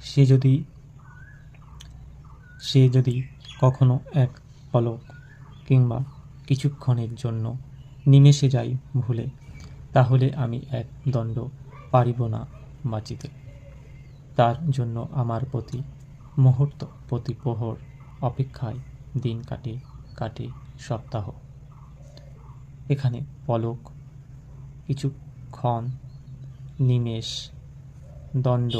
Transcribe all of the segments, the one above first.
সে যদি সে যদি কখনো এক পলক কিংবা কিছুক্ষণের জন্য নিমেষে যাই ভুলে, তাহলে আমি এক দণ্ড পারিব না বাঁচিতে। তার জন্য আমার প্রতি মুহূর্ত, প্রতি প্রহর অপেক্ষায় দিন কাটে কাটে সপ্তাহ। এখানে পলক, কিছুক্ষণ, নিমেষ, দণ্ড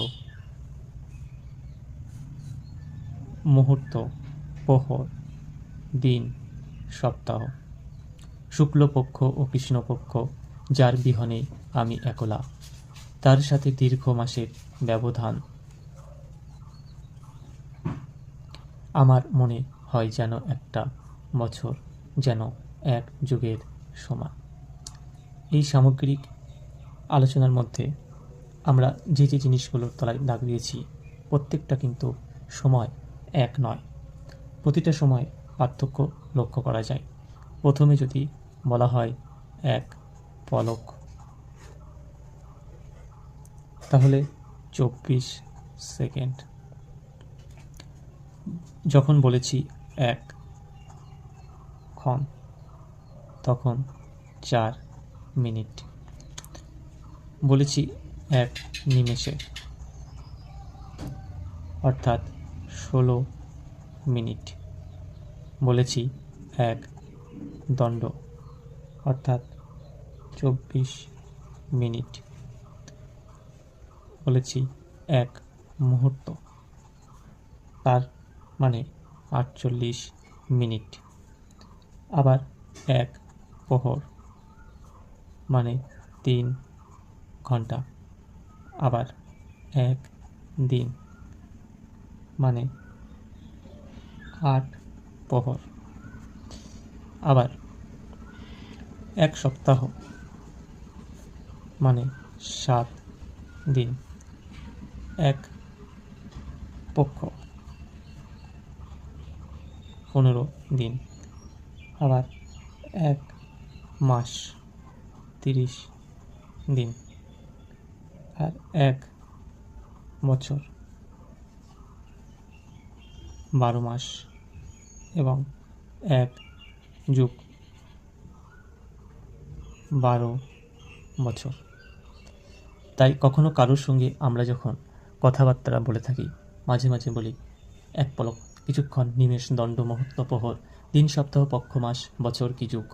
মুহূর্ত, প্রহর, দিন, সপ্তাহ। শুক্লপক্ষ ও কৃষ্ণপক্ষ, যার বিহনে আমি একলা। তার সাথে দীর্ঘ মাসের ব্যবধান। আমার মনে হয় যেন একটা বছর, যেন এক যুগের সমান। এই সামগ্রিক আলোচনার মধ্যে আমরা যে যে জিনিসগুলোর তলায় দাগ দিয়েছি, প্রত্যেকটা কিন্তু সময় এক নয়। প্রতিটা সময় পার্থক্য লক্ষ্য করা যায়। প্রথমে যদি বলা হয় এক পলক, তাহলে চব্বিশ সেকেন্ড। যখন বলেছি এক ক্ষণ, তখন চার মিনিট। বলেছি এক নিমেষে। অর্থাৎ ষোলো মিনিট। বলেছি, এক, দণ্ড। অর্থাৎ চব্বিশ মিনিট। বলেছি, এক মুহূর্ত। তার মানে আটচল্লিশ মিনিট। আবার এক প্রহর। মানে তিন ঘণ্টা আবার এক দিন। মানে আট প্রহর আবার এক সপ্তাহ মানে সাত দিন। এক পক্ষ পনেরো দিন। আবার এক মাস তিরিশ দিন। আর এক বছর বারো মাস এবং এক যুগ বারো বছর। তাই কখনো কারোর সঙ্গে আমরা যখন কথাবার্তা বলে থাকি, মাঝে মাঝে বলি, এক পলক, কিছুক্ষণ নিমেষ দণ্ড মুহূর্ত প্রহর দিন সপ্তাহ, পক্ষ মাস, বছর কি যুগ?